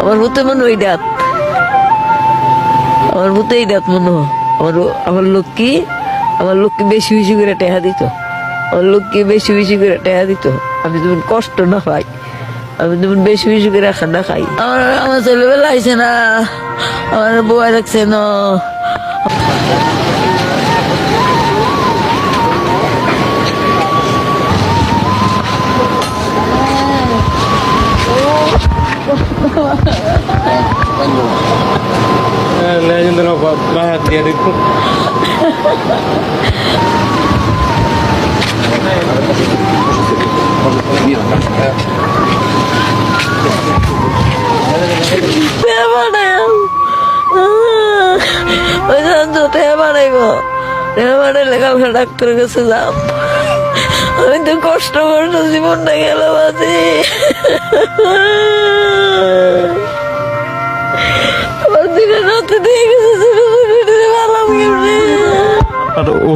আমার ভূতে মনে ওই ডাত আমার ভূতে এই ডাত মনে হয়। আমার আমার লক্ষ্মী আমার লক্ষ্মী বেশি বেশি করে টেহা দিত। আমার লক্ষ্মী বেশি বেশি করে টেহা দিত। আমি যেমন কষ্ট না পাই, আমি যেমন বেশি বেশি করে খানা খাই। আমার আমার ছেলেবেলা আইছে না। আমার বউ রাখছে না। Of Mahathir itu. টেহা বানাও ওই জানতো টেহা বানাইব ডাক্তারের কাছে আমি তো কষ্ট কষ্ট জীবনটা গেল বাজি আর ও